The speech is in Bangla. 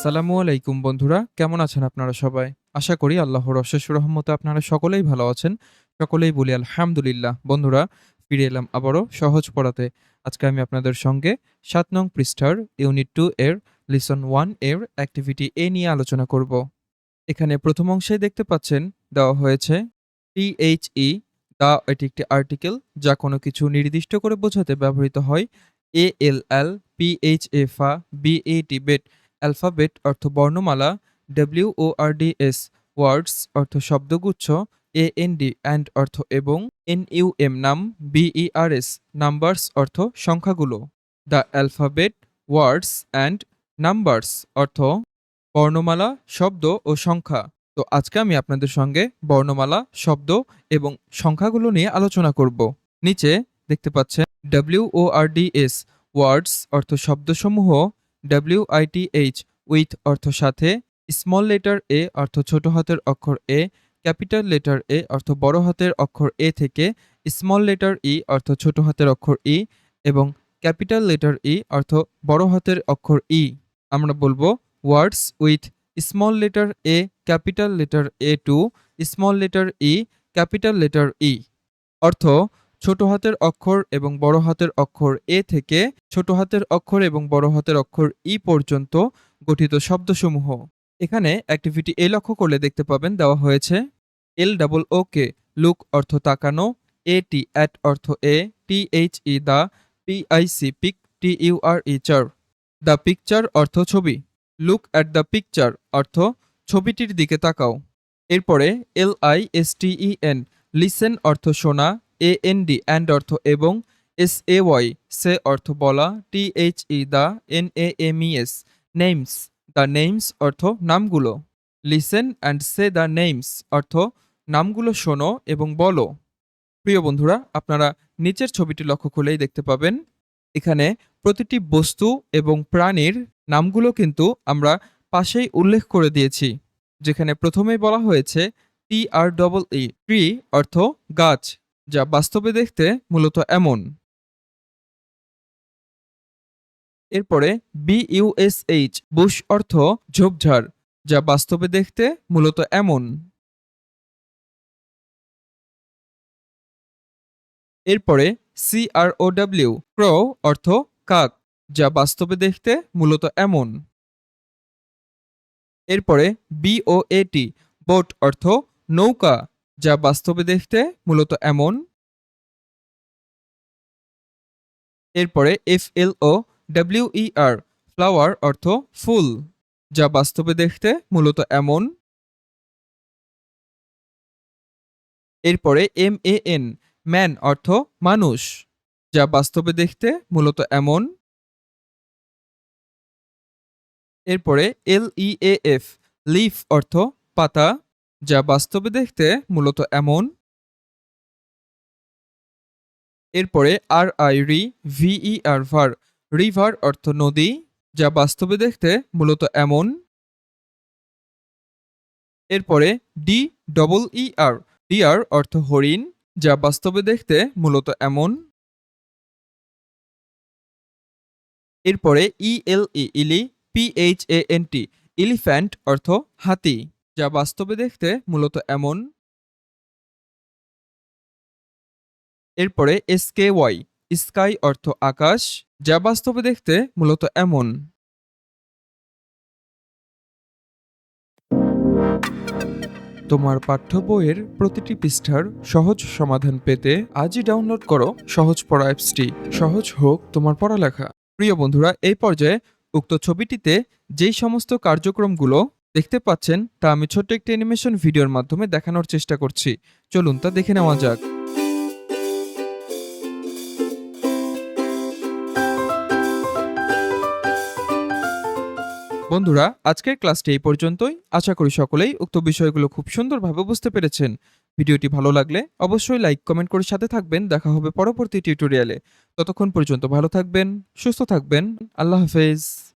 আসসালামু আলাইকুম বন্ধুরা, কেমন আছেন আপনারা সবাই? আশা করি আল্লাহর অশেষ রহমতে আপনারা সকলেই ভালো আছেন। সকলেই বলি আলহামদুলিল্লাহ। বন্ধুরা, ফিরে এলাম আবারও সহজ পড়াতে। আজকে আমি আপনাদের সঙ্গে সাত নং পৃষ্ঠার ইউনিট টু এর লিসন ওয়ানের অ্যাক্টিভিটি এ নিয়ে আলোচনা করব। এখানে প্রথম অংশে দেখতে পাচ্ছেন, দেওয়া হয়েছে টিএইচই দা এটি একটি আর্টিকেল যা কোনো কিছু নির্দিষ্ট করে বোঝাতে ব্যবহৃত হয় A L L P H A ফা বি এ টি বেট অ্যালফাবেট অর্থ বর্ণমালা W O R D S words অর্থ শব্দগুচ্ছ এ এন ডি অ্যান্ড অর্থ এবং এন ইউ এম নাম B E R S numbers অর্থ সংখ্যাগুলো। The alphabet words and numbers অর্থ বর্ণমালা, শব্দ ও সংখ্যা। তো আজকে আমি আপনাদের সঙ্গে বর্ণমালা, শব্দ এবং সংখ্যাগুলো নিয়ে আলোচনা করব। নিচে দেখতে পাচ্ছেন W O R D S words অর্থ শব্দসমূহ ডাব্লিউ আইটিএইচ উইথ অর্থ সাথে স্মল লেটার এ অর্থ ছোট হাতের অক্ষর এ ক্যাপিটাল লেটার এ অর্থ বড় হাতের অক্ষর এ থেকে স্মল লেটার ই অর্থ ছোট হাতের অক্ষর ই এবং ক্যাপিটাল লেটার ই অর্থ বড় হাতের অক্ষর ই আমরা বলব words with small letter A capital letter A to small letter E capital letter E অর্থ ছোট হাতের অক্ষর এবং বড় হাতের অক্ষর এ থেকে ছোট হাতের অক্ষর এবং বড় হাতের অক্ষর ই পর্যন্ত গঠিত শব্দসমূহ। এখানে অ্যাক্টিভিটি এ লক্ষ্য করলে দেখতে পাবেন দেওয়া হয়েছে এল ডাবল ও কে লুক অর্থ তাকানো এ টি অ্যাট অর্থ A T H E the P I C pic T U R E চার দ্য পিকচার অর্থ ছবি লুক অ্যাট দ্য পিকচার অর্থ ছবিটির দিকে তাকাও। এরপরে L I S T E N listen অর্থ শোনা এ এন ডি অ্যান্ড অর্থ এবং এস এ ওয়াই সে অর্থ বলা T H E the N A M E S names the names অর্থ নামগুলো। Listen and say the names অর্থ নামগুলো শোনো এবং বলো। প্রিয় বন্ধুরা, আপনারা নিচের ছবিটি লক্ষ্য করলেই দেখতে পাবেন, এখানে প্রতিটি বস্তু এবং প্রাণীর নামগুলো কিন্তু আমরা পাশেই উল্লেখ করে দিয়েছি, যেখানে প্রথমেই বলা হয়েছে টি আর ডবল ই ট্রি অর্থ গাছ। যা বাস্তবে দেখতে মূলত এমন। এরপরে বি ইউএসএইচ বুশ অর্থ ঝোপঝাড়, যা বাস্তবে দেখতে মূলত এমন। এরপরে সি আর ও ডাব্লিউ ক্র অর্থ কাক, যা বাস্তবে দেখতে মূলত এমন। এরপরে বি ও এ টি বোট অর্থ নৌকা যা বাস্তবে দেখতে মূলত এমন। এরপরে F L O W E R flower অর্থ ফুল, যা বাস্তবে দেখতে মূলত এমন। এরপরে এম এ এন ম্যান অর্থ মানুষ, যা বাস্তবে দেখতে মূলত এমন। এরপরে এল ই এ এফ লিফ অর্থ পাতা। যা বাস্তবে দেখতে মূলত এমন। এরপরে আর আই রি ভিই আর ভার, রিভার অর্থ নদী, যা বাস্তবে দেখতে মূলত এমন। এরপরে D double E R deer অর্থ হরিণ, যা বাস্তবে দেখতে মূলত এমন। এরপরে E L E, Ili, P H A N T, elephant অর্থ হাতি। যা বাস্তবে দেখতে মূলত এমন। এরপরে এস কে ওয়াই স্কাই অর্থ আকাশ, যা বাস্তবে দেখতে মূলত এমন। তোমার পাঠ্য বইয়ের প্রতিটি পৃষ্ঠার সহজ সমাধান পেতে আজই ডাউনলোড করো সহজ পড়া অ্যাপসটি। সহজ হোক তোমার পড়ালেখা। প্রিয় বন্ধুরা, এই পর্যায়ে উক্ত ছবিটিতে যেই সমস্ত কার্যক্রমগুলো দেখতে পাচ্ছেন, তা আমি ছোট্ট একটি অ্যানিমেশন ভিডিওর মাধ্যমে দেখানোর চেষ্টা করছি। চলুন, তা দেখে নেওয়া যাক। বন্ধুরা, আজকের ক্লাসটি এই পর্যন্তই। আশা করি সকলেই উক্ত বিষয়গুলো খুব সুন্দরভাবে বুঝতে পেরেছেন। ভিডিওটি ভালো লাগলে অবশ্যই লাইক কমেন্ট করে সাথে থাকবেন। দেখা হবে পরবর্তী টিউটোরিয়ালে ততক্ষণ পর্যন্ত ভালো থাকবেন, সুস্থ থাকবেন। আল্লাহ হাফেজ।